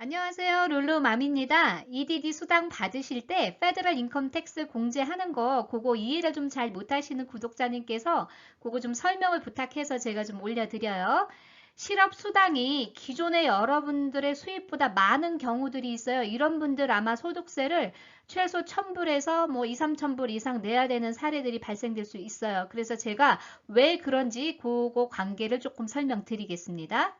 안녕하세요. 룰루맘입니다. EDD 수당 받으실 때 페더럴 인컴 텍스 공제하는 거 그거 이해를 좀 잘 못하시는 구독자님께서 그거 좀 설명을 부탁해서 제가 좀 올려드려요. 실업 수당이 기존의 여러분들의 수입보다 많은 경우들이 있어요. 이런 분들 아마 소득세를 최소 1000불에서 뭐 2, 3000불 이상 내야 되는 사례들이 발생될 수 있어요. 그래서 제가 왜 그런지 그거 관계를 조금 설명드리겠습니다.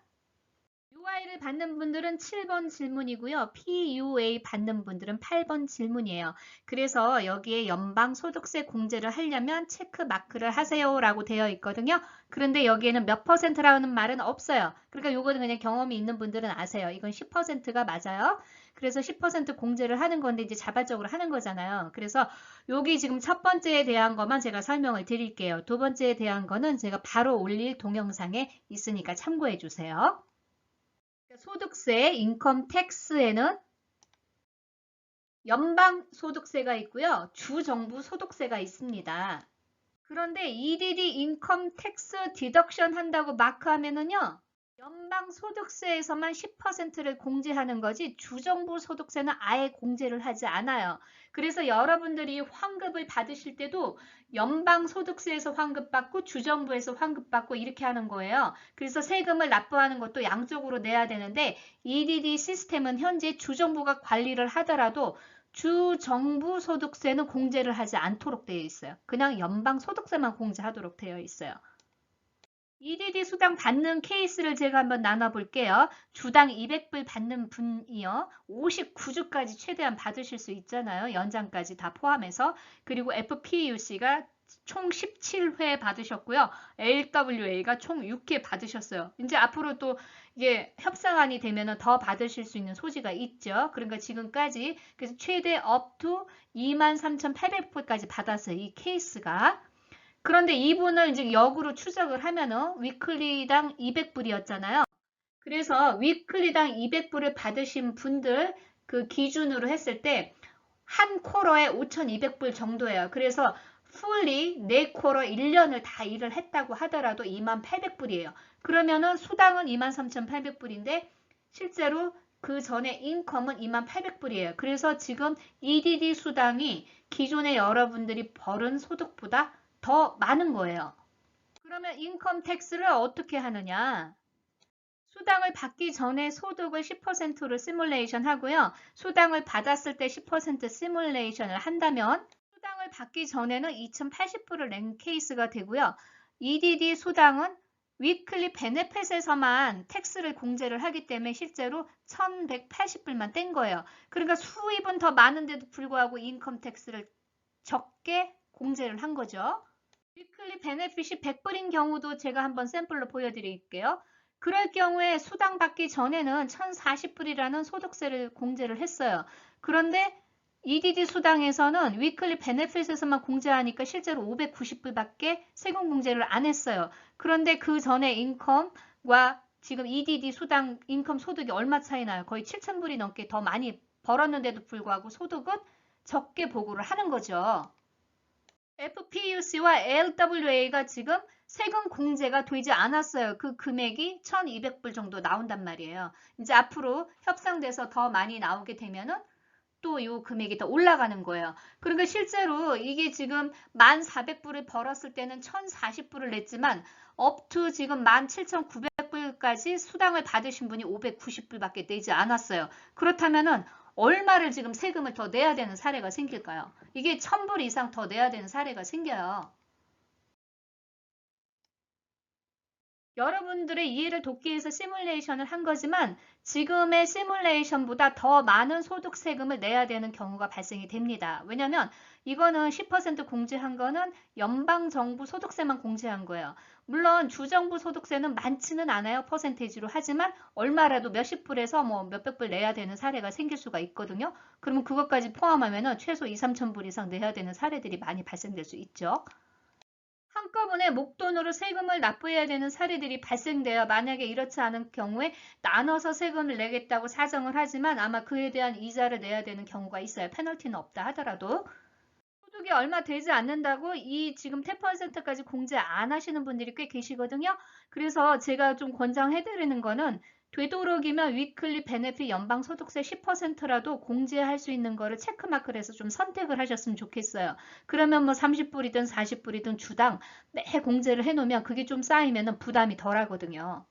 UI를 받는 분들은 7번 질문이고요. PUA 받는 분들은 8번 질문이에요. 그래서 여기에 연방소득세 공제를 하려면 체크 마크를 하세요 라고 되어 있거든요. 그런데 여기에는 몇 퍼센트라는 말은 없어요. 그러니까 요거는 그냥 경험이 있는 분들은 아세요. 이건 10%가 맞아요. 그래서 10% 공제를 하는 건데 이제 자발적으로 하는 거잖아요. 그래서 여기 지금 첫 번째에 대한 것만 제가 설명을 드릴게요. 두 번째에 대한 거는 제가 바로 올릴 동영상에 있으니까 참고해 주세요. 소득세, 인컴 텍스에는 연방 소득세가 있고요. 주 정부 소득세가 있습니다. 그런데 EDD 인컴 텍스 디덕션 한다고 마크하면은요. 연방 소득세에서만 10%를 공제하는 거지 주정부 소득세는 아예 공제를 하지 않아요. 그래서 여러분들이 환급을 받으실 때도 연방 소득세에서 환급받고 주정부에서 환급받고 이렇게 하는 거예요. 그래서 세금을 납부하는 것도 양쪽으로 내야 되는데 EDD 시스템은 현재 주정부가 관리를 하더라도 주정부 소득세는 공제를 하지 않도록 되어 있어요. 그냥 연방 소득세만 공제하도록 되어 있어요. EDD 수당 받는 케이스를 제가 한번 나눠볼게요. 주당 200불 받는 분이요. 59주까지 최대한 받으실 수 있잖아요. 연장까지 다 포함해서. 그리고 FPUC가 총 17회 받으셨고요. LWA가 총 6회 받으셨어요. 이제 앞으로 또 이게 협상안이 되면 더 받으실 수 있는 소지가 있죠. 그러니까 지금까지 그래서 최대 to 23,800불까지 받았어요. 이 케이스가. 그런데 이분을 이제 역으로 추적을 하면은 위클리당 200불이었잖아요. 그래서 위클리당 200불을 받으신 분들 그 기준으로 했을 때한 쿼러에 5,200불 정도예요. 그래서 풀리 네 쿼러 1년을 다 일을 했다고 하더라도 28,800불이에요. 그러면은 수당은 23,800불인데 실제로 그 전에 인컴은 28,800불이에요. 그래서 지금 EDD 수당이 기존에 여러분들이 벌은 소득보다 더 많은 거예요. 그러면 인컴 텍스를 어떻게 하느냐? 수당을 받기 전에 소득을 10%로 시뮬레이션 하고요. 수당을 받았을 때 10% 시뮬레이션을 한다면 수당을 받기 전에는 2080불을 낸 케이스가 되고요. EDD 수당은 위클리 베네핏에서만 텍스를 공제를 하기 때문에 실제로 1180불만 뗀 거예요. 그러니까 수입은 더 많은데도 불구하고 인컴 텍스를 적게 공제를 한 거죠. 위클리 베네핏이 100불인 경우도 제가 한번 샘플로 보여드릴게요. 그럴 경우에 수당 받기 전에는 1040불이라는 소득세를 공제를 했어요. 그런데 EDD 수당에서는 위클리 베네핏에서만 공제하니까 실제로 590불밖에 세금 공제를 안 했어요. 그런데 그 전에 인컴과 지금 EDD 수당 인컴 소득이 얼마 차이 나요? 거의 7,000불이 넘게 더 많이 벌었는데도 불구하고 소득은 적게 보고를 하는 거죠. FPUC와 LWA가 지금 세금 공제가 되지 않았어요. 그 금액이 1200불 정도 나온단 말이에요. 이제 앞으로 협상돼서 더 많이 나오게 되면은 또 이 금액이 더 올라가는 거예요. 그러니까 실제로 이게 지금 1400불을 벌었을 때는 1040불을 냈지만 업투 지금 17,900불까지 수당을 받으신 분이 590불밖에 내지 않았어요. 그렇다면은 얼마를 지금 세금을 더 내야 되는 사례가 생길까요? 이게 1000불 이상 더 내야 되는 사례가 생겨요. 여러분들의 이해를 돕기 위해서 시뮬레이션을 한 거지만 지금의 시뮬레이션보다 더 많은 소득 세금을 내야 되는 경우가 발생이 됩니다. 왜냐하면 이거는 10% 공제한 거는 연방정부 소득세만 공제한 거예요. 물론 주정부 소득세는 많지는 않아요. 퍼센테이지로 하지만 얼마라도 몇십 불에서 뭐 몇백 불 내야 되는 사례가 생길 수가 있거든요. 그러면 그것까지 포함하면 최소 2, 3천 불 이상 내야 되는 사례들이 많이 발생될 수 있죠. 한꺼번에 목돈으로 세금을 납부해야 되는 사례들이 발생돼요. 만약에 이렇지 않은 경우에 나눠서 세금을 내겠다고 사정을 하지만 아마 그에 대한 이자를 내야 되는 경우가 있어요. 페널티는 없다 하더라도. 소득이 얼마 되지 않는다고 이 지금 10%까지 공제 안 하시는 분들이 꽤 계시거든요. 그래서 제가 좀 권장해드리는 거는 되도록이면 위클리 베네핏 연방 소득세 10%라도 공제할 수 있는 거를 체크마크를 해서 좀 선택을 하셨으면 좋겠어요. 그러면 뭐 30불이든 40불이든 주당 매 공제를 해놓으면 그게 좀 쌓이면 부담이 덜 하거든요.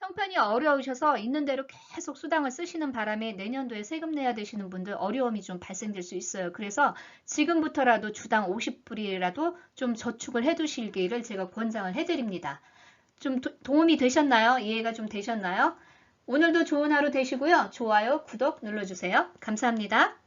형편이 어려우셔서 있는 대로 계속 수당을 쓰시는 바람에 내년도에 세금 내야 되시는 분들 어려움이 좀 발생될 수 있어요. 그래서 지금부터라도 주당 50불이라도 좀 저축을 해 두실기를 제가 권장을 해드립니다. 좀 도, 도움이 되셨나요? 이해가 좀 되셨나요? 오늘도 좋은 하루 되시고요. 좋아요, 구독 눌러주세요. 감사합니다.